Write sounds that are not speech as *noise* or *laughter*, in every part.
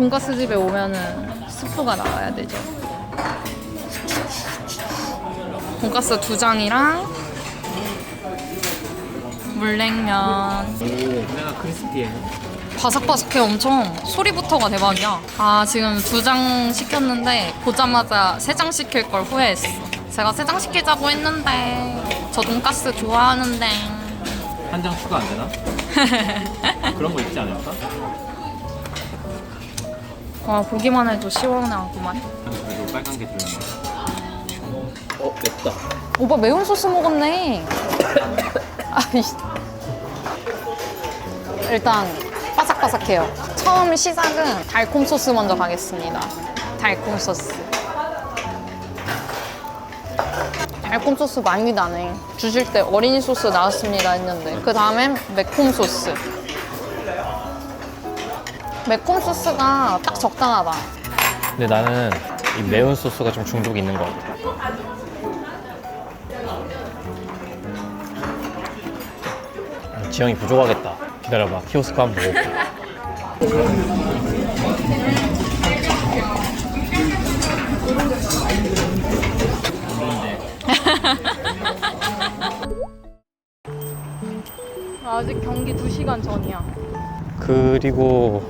돈가스 집에 오면은 스프가 나와야 되죠. 돈가스 두 장이랑 물냉면. 내가 크리스피해. 바삭바삭해 엄청 소리부터가 대박이야 아 지금 두 장 시켰는데 보자마자 세 장 시킬 걸 후회했어 제가 세 장 시키자고 했는데 저 돈가스 좋아하는데 한 장 추가 안 되나? *laughs* 그런 거 있지 않을까? 와 보기만 해도 시원하구만 그래도 빨간 게 들어있네. 어 맵다. 오빠 매운 소스 먹었네. *coughs* 아이씨. 일단 바삭바삭해요. 처음 시작은 달콤 소스 먼저 가겠습니다. 달콤 소스. 달콤 소스 많이 나네. 주실 때 어린이 소스 나왔습니다 했는데 그 다음엔 매콤 소스 매콤 소스가 딱 적당하다 근데 나는 이 매운 소스가 좀 중독이 있는 것 같아. 음, 지영이 부족하겠다. 기다려봐. 키오스크 한번 먹어볼게. *laughs* 아직 경기 2시간 전이야 그리고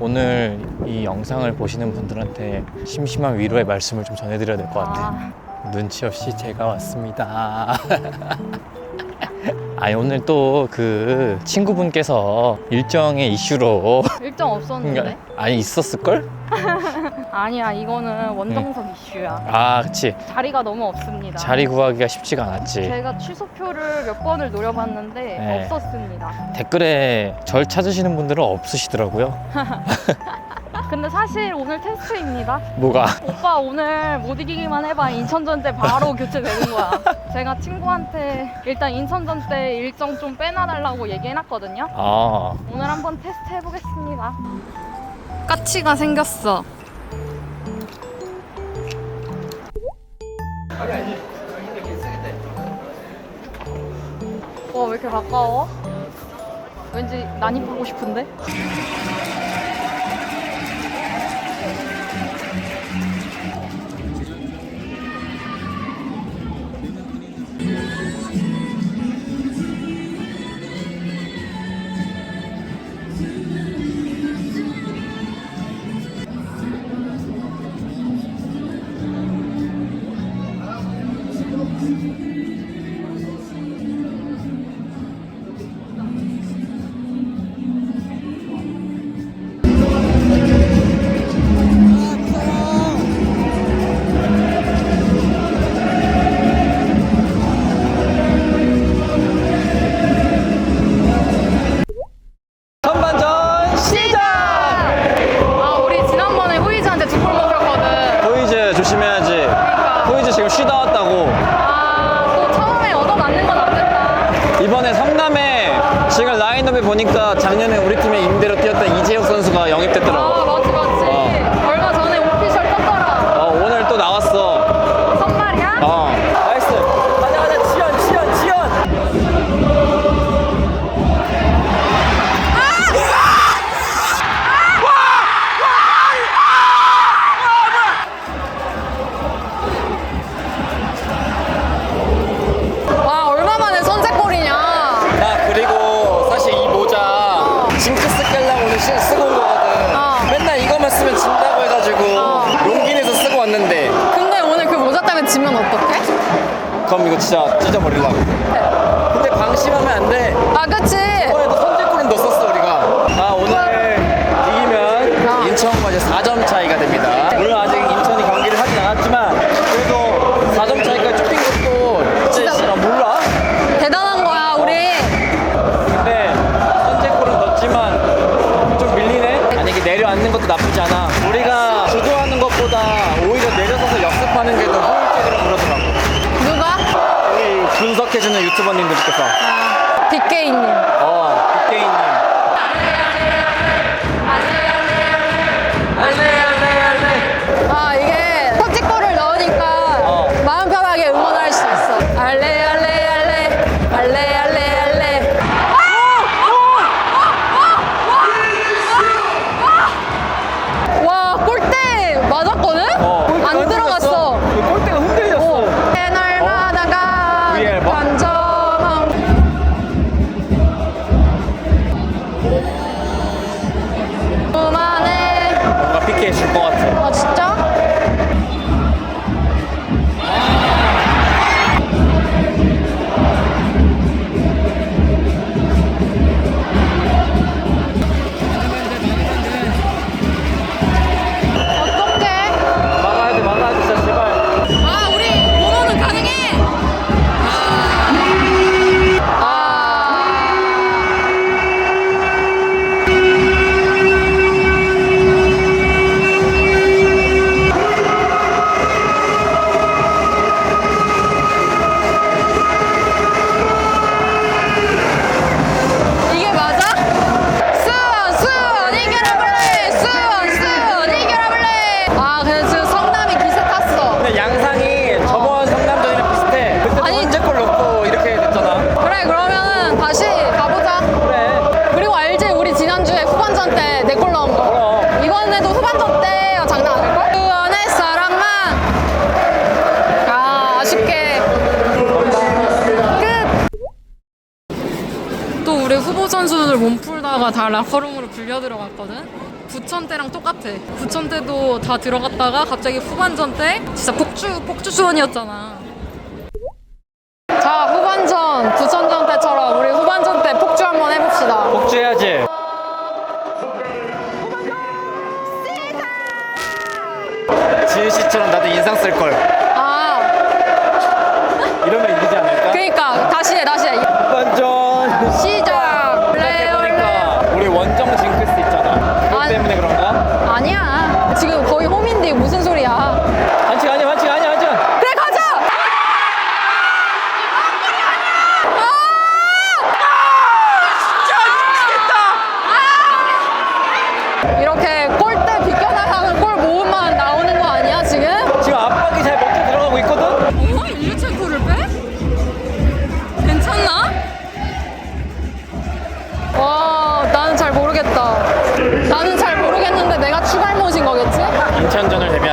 오늘 이 영상을 보시는 분들한테 심심한 위로의 말씀을 좀 전해드려야 될 것 같아. 아, 눈치 없이 제가 왔습니다. *laughs* 아니 오늘 또 그 친구분께서 일정의 이슈로 일정 없었는데? 그러니까 아니 있었을 걸? 아니야 이거는 원정석 이슈야. 아 그치. 자리가 너무 없습니다. 자리 구하기가 쉽지가 않았지. 제가 취소표를 몇 번을 노려봤는데 네. 없었습니다. 댓글에 절 찾으시는 분들은 없으시더라고요. *laughs* 근데 사실 오늘 테스트입니다. 뭐가? 오빠 오늘 못 이기기만 해봐. 인천전 때 바로 교체되는 거야. *laughs* 제가 친구한테 일단 인천전 때 일정 좀 빼놔달라고 얘기해놨거든요. 아. 오늘 한번 테스트 해보겠습니다. 까치가 생겼어 와, 왜 이렇게 가까워? 왠지 난이 보고 싶은데? 그럼 이거 진짜 찢어버리려고. 근데 방심하면 안 돼. 아, 그치? 아, 빅게이님. 선수들 몸 풀다가 다 라커룸으로 불려 들어갔거든. 부천 때랑 똑같아. 부천 때도 다 들어갔다가 갑자기 후반전 때 진짜 폭주 폭주 수원이었잖아. 자 후반전 부천전 때처럼 우리 후반전 때 폭주 한번 해봅시다. 복주해야지. 지은 씨처럼 나도 인상 쓸 걸. 아 이러면 이기지 않을까? 그러니까 다시 해 다시 해. 완전 시작. 모르겠다. 나는 잘 모르겠는데 내가 추갈못인 거겠지? 인천전을 대비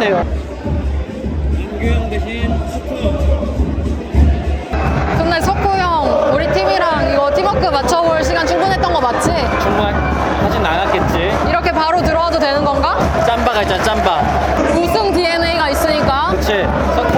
저를 살려주세요. 인규형 대신 스쿠. 근데 석구 형, 우리 팀이랑 이거 팀워크 맞춰볼 시간 충분했던 거 맞지? 충분하진 않았겠지. 이렇게 바로 들어와도 되는 건가? 짬바가 있잖아, 짬바. 우승 DNA가 있으니까. 석